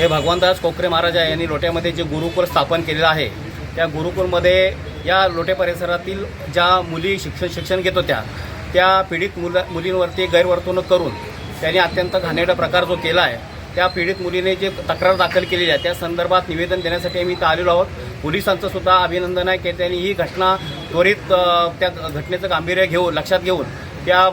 हे भगवंतदास कोकरे महाराज यांनी लोट्यामध्ये जे गुरुकुल स्थापन केलेलं आहे त्या गुरुकुलमध्ये या लोटे परिसरातील ज्या मुली शिक्षण शिक्षण घेत होत्या त्या पीडित मुलं मुलींवरती गैरवर्तणूक करून त्यांनी अत्यंत घाणेरडा प्रकार जो केला आहे त्या पीडित मुलीने जे तक्रार दाखल केलेली आहे त्या संदर्भात निवेदन देण्यासाठी आम्ही इथं आलेलो आहोत. पोलिसांचं सुद्धा अभिनंदन आहे की त्यांनी ही घटना त्वरित त्या घटनेचं गांभीर्य घेऊन लक्षात घेऊन त्या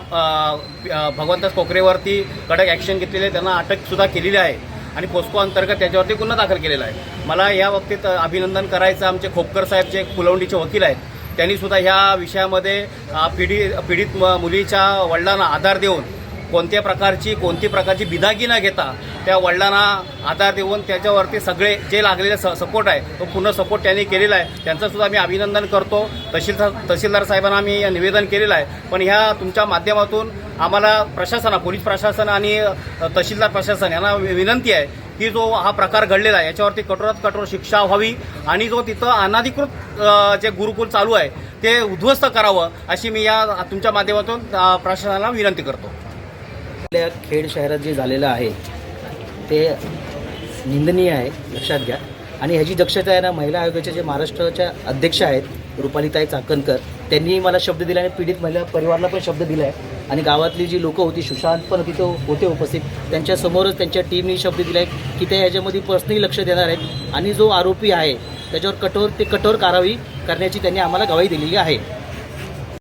भगवंतदास कोकरेवरती कडक ॲक्शन घेतलेली आहे त्यांना अटकसुद्धा केलेली आहे. आणि पोस्को अंतर्गत त्याच्यावरती गुन्हा दाखल केलेला आहे. मला या बाबतीत अभिनंदन करायचं. आमचे खोपकर साहेब जे कुलवंडीचे वकील आहेत त्यांनी सुद्धा ह्या विषयामध्ये पीडित पिढी पीडित मुलीच्या वडिलांना आधार देऊन कोणत्या प्रकारची कोणती प्रकारची बिदागी न घेता त्या वडिलांना आधार देऊन त्याच्यावरती सगळे जे लागलेले स सपोर्ट आहे तो पूर्ण सपोर्ट त्यांनी केलेला आहे. त्यांचंसुद्धा आम्ही अभिनंदन करतो. तहसीलदार तहसीलदार साहेबांना आम्ही निवेदन केलेलं आहे. पण ह्या तुमच्या माध्यमातून आम्हाला प्रशासना पोलीस प्रशासन आणि तहसीलदार प्रशासन यांना विनंती आहे की जो हा प्रकार घडलेला आहे याच्यावरती कठोरात कठोर शिक्षा व्हावी आणि जो तिथं अनाधिकृत जे गुरुकुल चालू आहे ते उद्ध्वस्त करावं अशी मी या तुमच्या माध्यमातून प्रशासनाला विनंती करतो. आपल्या खेड शहरात जे झालेलं आहे ते निंदनीय आहे लक्षात घ्या. आणि ह्याची दक्षता आहे ना महिला आयोगाच्या जे महाराष्ट्राच्या अध्यक्ष आहेत रुपालीताई चाकणकर त्यांनी मला शब्द दिला आणि पीडित महिला परिवाराला पण शब्द दिला आहे. आणि गावातली जी लोकं होती सुशांत पण तिथं होते उपस्थित. त्यांच्यासमोरच त्यांच्या टीमनी शब्द दिला आहे की ते ह्याच्यामध्ये पर्सनली लक्ष देणार आहेत. आणि जो आरोपी आहे त्याच्यावर कठोर ते कठोर कारवाई करण्याची त्यांनी आम्हाला गवाही दिलेली आहे.